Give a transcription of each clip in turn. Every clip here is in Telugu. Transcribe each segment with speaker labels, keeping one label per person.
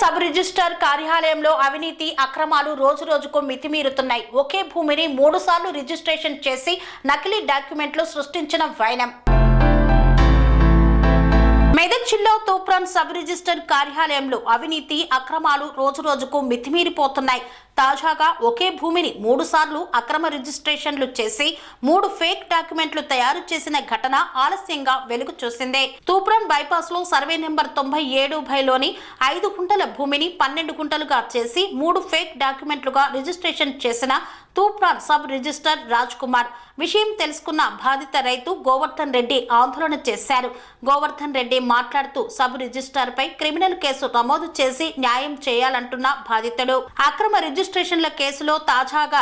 Speaker 1: సబ్ రిజిస్టార్ కార్యాలయంలో అవినీతి అక్రమాలు రోజు రోజుకు మితిమీరుతున్నాయి. ఒకే భూమిని మూడు సార్లు రిజిస్ట్రేషన్ చేసి నకిలీ డాక్యుమెంట్లు సృష్టించిన వైనం. మెదక్ జిల్లా తూప్రాన్ సబ్ రిజిస్టర్ కార్యాలయంలో అవినీతి అక్రమాలు రోజు రోజుకు మితిమీరిపోతున్నాయి. తాజాగా ఒకే భూమిని మూడు సార్లు అక్రమ రిజిస్ట్రేషన్లు చేసి మూడు ఫేక్ డాక్యుమెంట్లు తయారు చేసిన ఘటన ఆలస్యంగా వెలుగు చూసిందే. తూప్రాన్ బైపాస్లో సర్వే నెంబర్ తొంభై ఏడు బైలోని ఐదు గుంటల భూమిని పన్నెండు గుంటలుగా చేసి మూడు ఫేక్ డాక్యుమెంట్లుగా రిజిస్ట్రేషన్ చేసిన తూప్రాన్ సబ్ రిజిస్టర్ రాజ్ కుమార్. విషయం తెలుసుకున్న బాధిత రైతు గోవర్ధన్ రెడ్డి ఆందోళన చేశారు. గోవర్ధన్ రెడ్డి మాట్లాడుతూ సబ్ రిజిస్టర్ పై క్రిమినల్ కేసు నమోదు చేసి న్యాయం చేయాలంటున్న బాధితుడు. అక్రమ రిజిస్టర్ రిజిస్ట్రేషన్ల కేసులో తాజాగా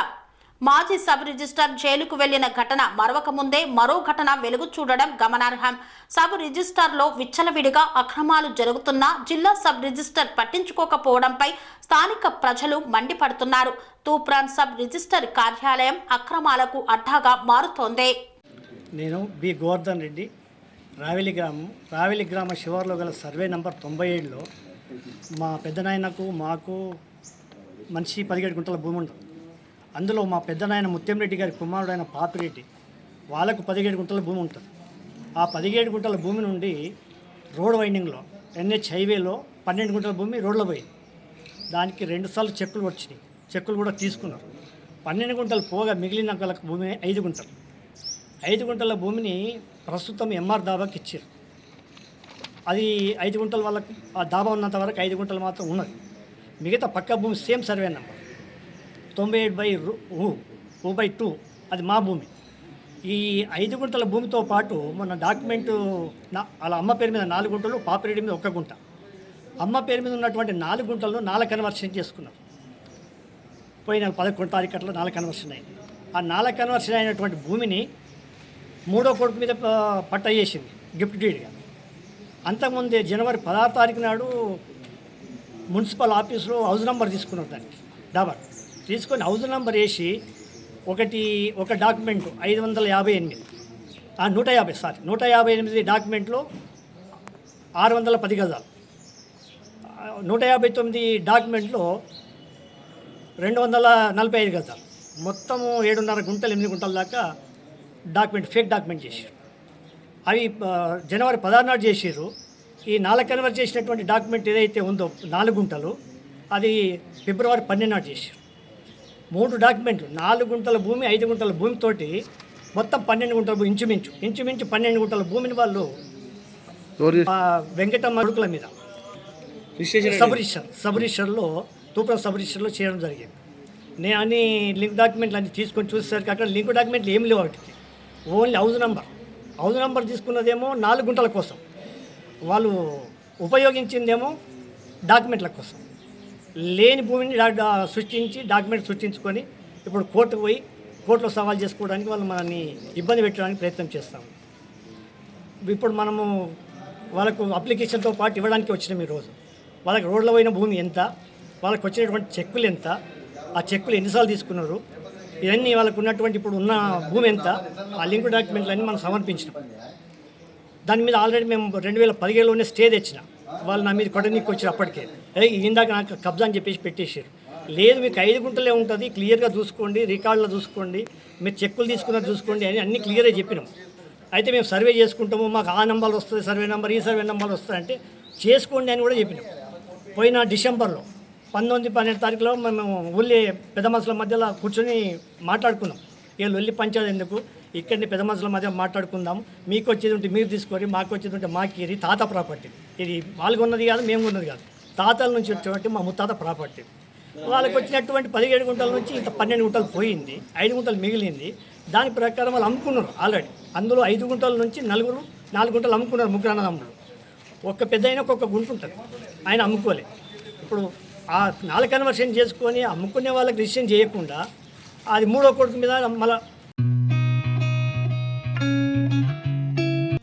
Speaker 1: మాజీ సబ్ రిజిస్టర్ జైలుకు వెళ్ళిన ఘటన మరవక ముందే మరో ఘటన వెలుగు చూడడం గమనార్హం. సబ్ రిజిస్టార్లో విచ్చలవిడిగా అక్రమాలు జరుగుతున్నా జిల్లా సబ్ రిజిస్టర్ పట్టించుకోకపోవడంపై స్థానిక ప్రజలు మండిపడుతున్నారు. తూప్రాన్ సబ్ రిజిస్టర్ కార్యాలయం అక్రమాలకు అడ్డాగా మారుతోంది.
Speaker 2: నేను బి. గోవర్ధన్ రెడ్డి. రావిలి గ్రామం రావిలి గ్రామ శివార్లో గల సర్వే నంబర్ తొంభై ఏడులో మా పెద్దనాయనకు మాకు మనిషి పదిహేడు గుంటల భూమి ఉంటుంది. అందులో మా పెద్దనాయన ముత్యంరెడ్డి గారి కుమారుడైన పాపిరెడ్డి వాళ్ళకు పదిహేడు గుంటల భూమి ఉంటుంది. ఆ పదిహేడు గుంటల భూమి నుండి రోడ్ వైండింగ్లో ఎన్హెచ్ హైవేలో పన్నెండు గుంటల భూమి రోడ్లో పోయింది. దానికి రెండుసార్లు చెక్కులు వచ్చినాయి. చెక్కులు కూడా తీసుకున్నారు. పన్నెండు గుంటలు పోగా మిగిలిన గల భూమి ఐదు గుంటలు. ఐదు గుంటల భూమిని ప్రస్తుతం ఎంఆర్ దాబాకి ఇచ్చారు. అది ఐదు గుంటల వాళ్ళకి ఆ దాబా ఉన్నంత వరకు ఐదు గుంటలు మాత్రం ఉన్నది. మిగతా పక్క భూమి సేమ్ సర్వే నెంబర్. తొంభై ఏడు బై రు ఊ బై టూ అది మా భూమి. ఈ ఐదు గుంటల భూమితో పాటు మన డాక్యుమెంటు నా వాళ్ళ అమ్మ పేరు మీద నాలుగు గుంటలు పాపిరెడ్డి మీద ఒక్క గుంట. అమ్మ పేరు మీద ఉన్నటువంటి నాలుగు గుంటలను నాలుగు కన్వర్షన్ చేసుకున్నారు. పోయిన పదకొండు తారీఖు అట్లా నాలుగు కన్వర్షన్ అయింది. ఆ నాలుగు కన్వర్షన్ అయినటువంటి భూమిని మూడో కొడుకు మీద పట్ట చేసింది గిఫ్ట్ డీడ్గా. అంతకుముందే జనవరి పదహారు తారీఖు నాడు మున్సిపల్ ఆఫీస్లో హౌస్ నెంబర్ తీసుకున్నారు దానికి డాబర్. తీసుకొని హౌస్ నెంబర్ వేసి ఒకటి ఒక డాక్యుమెంట్ ఐదు వందల యాభై ఎనిమిది. నూట యాభై సారీ నూట యాభై ఎనిమిది డాక్యుమెంట్లో ఆరు వందల పది గజాలు. నూట యాభై తొమ్మిది డాక్యుమెంట్లో రెండు వందల నలభై ఐదు గజాలు. మొత్తము ఏడున్నర గుంటలు ఎనిమిది గుంటల దాకా డాక్యుమెంట్ ఫేక్ డాక్యుమెంట్ చేశారు అవి జనవరి పదహారు నాడు చేసారు ఈ నాలుగు కన్వర్ట్ చేసినటువంటి డాక్యుమెంట్ ఏదైతే ఉందో నాలుగు గుంటలు అది ఫిబ్రవరి పన్నెండు నాడు చేశారు. మూడు డాక్యుమెంట్లు నాలుగు గుంటల భూమి ఐదు గుంటల భూమితోటి మొత్తం పన్నెండు గుంటల భూమి ఇంచుమించు. ఇంచుమించు పన్నెండు గుంటల భూమిని వాళ్ళు వెంకటమ్మ అడుగుల మీద సబ్ రిజిస్టర్ సబ్ రిజిస్టర్లో తూప్రం సబ్ రిజిస్టర్లో చేయడం జరిగింది. నేను అన్ని లింక్ డాక్యుమెంట్లు అన్ని తీసుకొని చూసేసరికి అక్కడ లింక్ డాక్యుమెంట్లు ఏం లేవు వాటికి. Only house number. House number తీసుకున్నదేమో నాలుగు గుంటల కోసం. వాళ్ళు ఉపయోగించిందేమో డాక్యుమెంట్ల కోసం. లేని భూమిని సృష్టించి డాక్యుమెంట్ సృష్టించుకొని ఇప్పుడు కోర్టుకు పోయి కోర్టులో సవాల్ చేసుకోవడానికి వాళ్ళు మనల్ని ఇబ్బంది పెట్టడానికి ప్రయత్నం చేస్తాం. ఇప్పుడు మనము వాళ్ళకు అప్లికేషన్తో పాటు ఇవ్వడానికి వచ్చినాం ఈరోజు. వాళ్ళకి రోడ్లో పోయిన భూమి ఎంత? వాళ్ళకి వచ్చినటువంటి చెక్కులు ఎంత? ఆ చెక్కులు ఎన్నిసార్లు తీసుకున్నారు? ఇవన్నీ వాళ్ళకు ఉన్నటువంటి ఇప్పుడు ఉన్న భూమి ఎంత? ఆ లింక్ డాక్యుమెంట్లు అన్నీ మనం సమర్పించినాం. దాని మీద ఆల్రెడీ మేము రెండు వేల పదిహేడులోనే స్టే తెచ్చిన. వాళ్ళు నా మీద కొట్టనీకి వచ్చారు అప్పటికే. ఇందాక నాకు కబ్జా అని చెప్పేసి పెట్టేశారు లేదు మీకు ఐదు గుంటలే ఉంటుంది క్లియర్గా చూసుకోండి రికార్డులో చూసుకోండి మీరు చెక్కులు తీసుకున్నా చూసుకోండి అని అన్ని క్లియర్గా చెప్పినాం. అయితే మేము సర్వే చేసుకుంటాము మాకు ఆ నెంబర్ వస్తుంది సర్వే నెంబర్ ఈ సర్వే నెంబర్ వస్తాయంటే చేసుకోండి అని కూడా చెప్పినాం. పోయిన డిసెంబర్లో పంతొమ్మిది పన్నెండు తారీఖులో మేము ఊళ్ళే పెద్ద మనుషుల మధ్యలో కూర్చొని మాట్లాడుకున్నాం. వీళ్ళు వెళ్ళి పంచాయతీ ఎందుకు? ఇక్కడిని పెద్ద మనుషుల మధ్య మాట్లాడుకుందాం. మీకు వచ్చేది ఉంటే మీరు తీసుకోరి మాకు వచ్చేది ఉంటే మాకు ఇది తాత ప్రాపర్టీ. ఇది వాళ్ళకు ఉన్నది కాదు మేము ఉన్నది కాదు. తాతల నుంచి వచ్చేటువంటి మా ముత్తాత ప్రాపర్టీ. వాళ్ళకి వచ్చినటువంటి పదిహేడు గుంటల నుంచి ఇంత పన్నెండు గుంటలు పోయింది ఐదు గుంటలు మిగిలింది. దాని ప్రకారం వాళ్ళు అమ్ముకున్నారు ఆల్రెడీ. అందులో ఐదు గుంటల నుంచి నలుగురు నాలుగు గుంటలు అమ్ముకున్నారు ముగ్గురు అన్నదమ్ములు. ఒక్క పెద్ద అయినా ఒక్కొక్క గుంట ఉంటుంది. ఆయన అమ్ముకోలే. ఇప్పుడు ఆ నాలుగు కన్వర్షన్ చేసుకొని అమ్ముకునే వాళ్ళకి రిజిస్ట్రేషన్ చేయకుండా అది మూడో కొడుకు మీద మళ్ళీ